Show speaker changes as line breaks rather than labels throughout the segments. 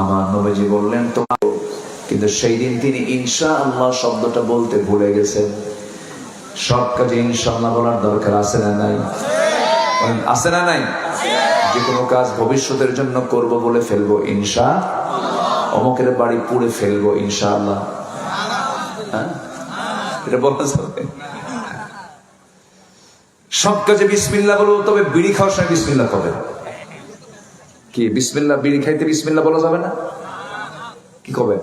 আমার নবীজি বললেন তো কিন্তু সেই দিন তিনি ইনশা আল্লাহ শব্দটা বলতে ভুলে গেছেন। সব কাজে ইনশাআল্লাহ বলার দরকার আছে না নাই? আছে না নাই? যে কোনো কাজ ভবিষ্যতের জন্য করব বলে ফেলব ইনশা অমুকের বাড়ি পুড়ে ফেলব ইনশাআল্লাহ। হ্যাঁ? এটা সব কাজে বিসমিল্লা বলব, তবে বিড়ি খাওয়ার সময় বিসমিল্লা কবে কি বিসমিল্লা বিড়ি খাইতে বিসমিল্লা বলা যাবে না? কি কবে?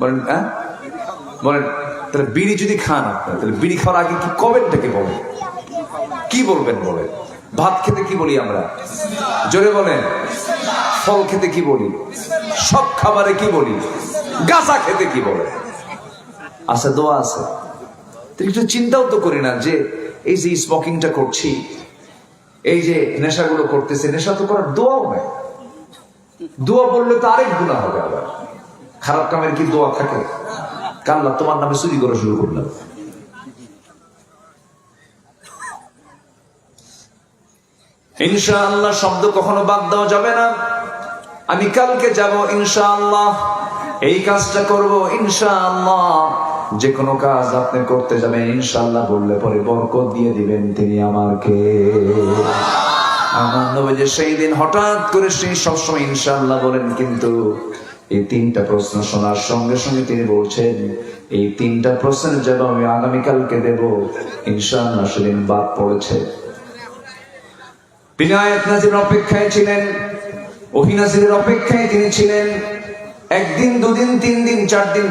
বলেন হ্যাঁ? বলেন, তাহলে বিড়ি যদি খান আপনার, তাহলে বিড়ি খাওয়ার আগে কি কবেনটাকে বলেন? কি বলবেন বলে ভাত খেতে কি বলি আমরা? জোরে বলেন। ফল খেতে কি বলি? সব খাবারে কি বলি? গাঁজা খেতে কি বলে? আছে দোয়া আছে। তো একটু চিন্তাও তো করি না যে এই যে স্মোকিংটা করছি এই যে নেশাগুলো করতেছে, নেশা তো করার দোয়াও নাই। দোয়া বললে তো আরেক গুণা হবে আবার। খারাপ কামের কি দোয়া থাকে? কাল্লা, তোমার নামে চুরি করা শুরু করলাম। ইনশাআল্লাহ শব্দ কখনো বাদ দেওয়া যাবে না। আমি কালকে যাব ইনশাআল্লাহ। এই কাজটা করব ইনশাআল্লাহ। যে কোনো কাজ আপনি করতে যাবেন, ইনশাআল্লাহ বললে পরে বরকত দিয়ে দিবেন তিনি আমাকে আমার নবী যে সেই দিন হঠাৎ করে সেই সবসময় ইনশাআল্লাহ বলেন, কিন্তু এই তিনটা প্রশ্ন শোনার সঙ্গে সঙ্গে তিনি বলছেন, এই তিনটা প্রশ্নের জবাব আমি আগামীকালকে দেব। ইনশাআল্লাহ সেদিন বাদ পড়েছে। বিনায়ক নাজির অপেক্ষায় ছিলেন ওহিনাজিরের অপেক্ষায় তিনি ছিলেন। একদিন, দুদিন তিন দিন চার দিন